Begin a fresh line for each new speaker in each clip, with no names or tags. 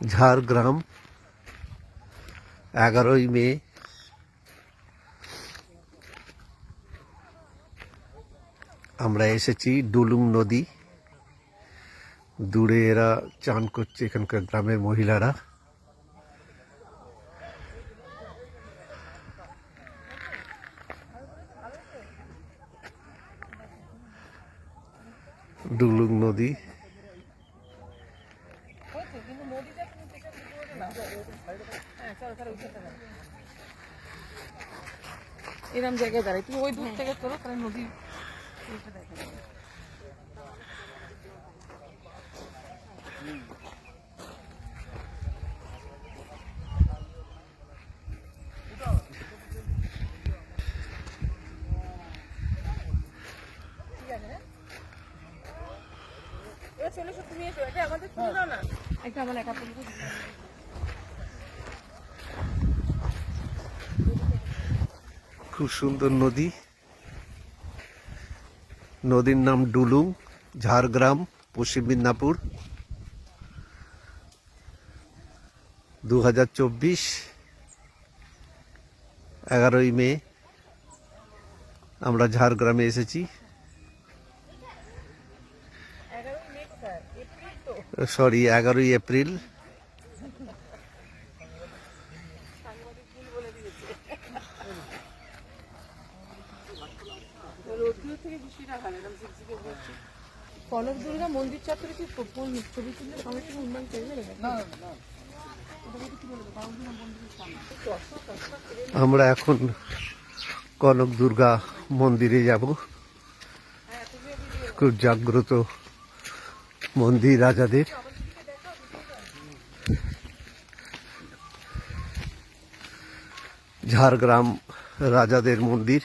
ঝাড়গ্রাম, এগারোই মে। আমরা এসেছি ডুলুং নদী। দূরে এরা চান করছে এখানকার গ্রামের মহিলারা। ডুলুং নদী।
এরম জায়গায় দাঁড়াই তুমি ওই দূর থেকে তোলো তাহলে নদী দেখা যাবে। আছে না? এবার চলে এসো, তুমি এসো, এটা আমাদের তুলে দাও না। একটা আমার একা তুলে দাও।
খুব সুন্দর নদী। নদীর নাম ডুলুং ঝাড়গ্রাম পশ্চিম মিদনাপুর। দু হাজার চব্বিশ এগারোই মে আমরা ঝাড়গ্রামে এসেছি। সরি এগারোই এপ্রিল।
কনক দুর্গা মন্দির চত্বরে কি ছবি তুললে সবাই উন্নয়ন করে যাবে না
আমরা এখন কনক দুর্গা মন্দিরে যাব। খুব জাগ্রত মন্দির রাজাদের। ঝাড়গ্রাম রাজাদের মন্দির।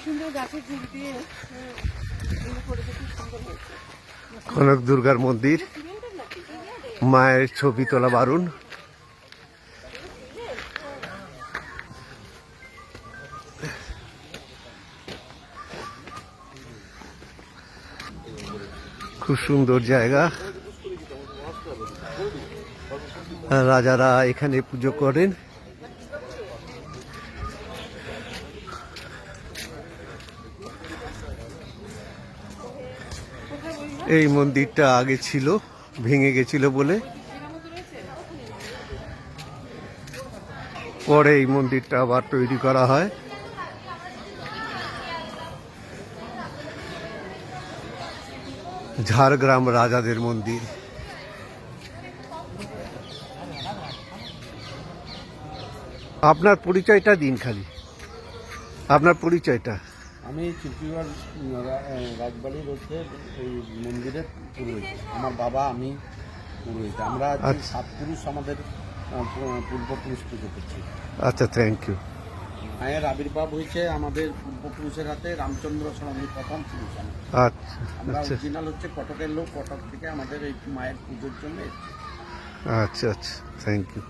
হ্যাঁ,
কনক দুর্গার মন্দির মায়ের ছবি তোলা বারুন। খুব সুন্দর জায়গা। রাজারা এখানে পুজো করেন। এই মন্দিরটা আগে ছিল, ভেঙে গেছিল বলে। পরে এই মন্দিরটা আবার তৈরি করা হয়। ঝাড়গ্রাম রাজাদের মন্দির। আপনার পরিচয়টা দিন খালি। আপনার পরিচয়টা।
আমি চিত্তিগড় রাজবাড়ির হচ্ছে ওই মন্দিরের পুরোহিত। আমার বাবা আমি পুরোহিত। আমরা
আচ্ছা।
সাত পুরুষ আমাদের পূর্বপুরুষ পুজো করছি।
আচ্ছা থ্যাংক ইউ
মায়ের আবির্ভাব হয়েছে আমাদের পূর্বপুরুষের হাতে রামচন্দ্র স্বামী প্রথম পুরুষ।
আচ্ছা
আমরা
আচ্ছা।
অরিজিনাল হচ্ছে কটকের লোক কটক থেকে আমাদের এই মায়ের পুজোর জন্য
আচ্ছা আচ্ছা থ্যাংক ইউ